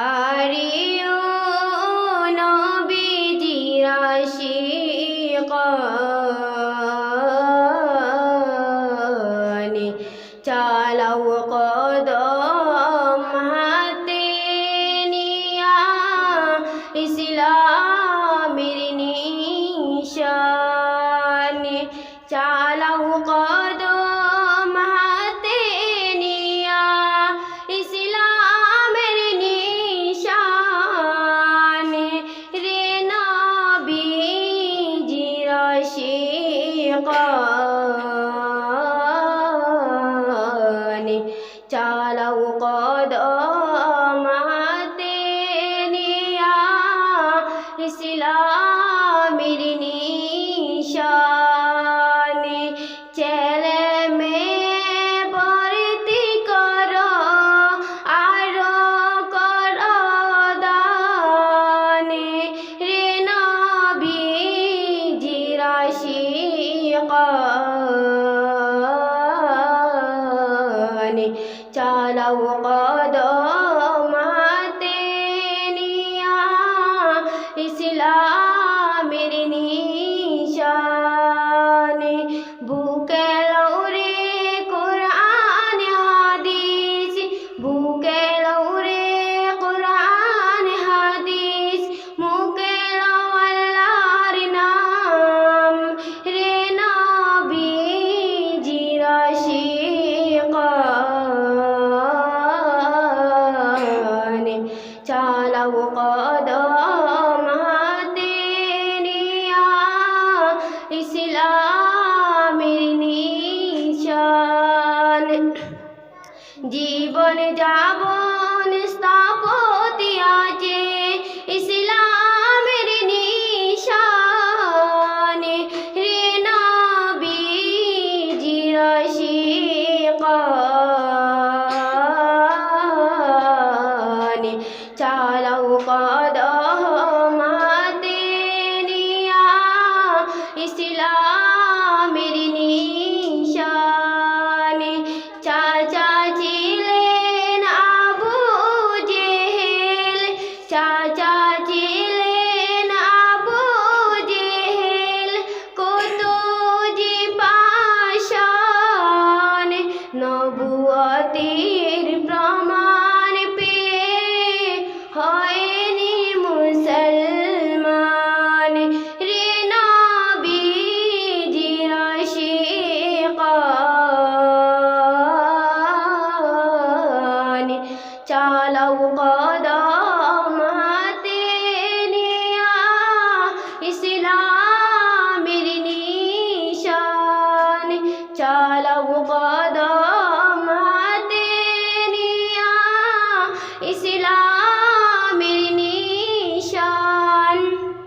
হারিয়ে الفرقان تعالوا قد آه جعله قدمها دينيا إسلام نيشان জীবন যাব সতীর প্রমাণ পেয়ে হয়নি মুসলমান। রে নবীজি আশিকান চালাও কদা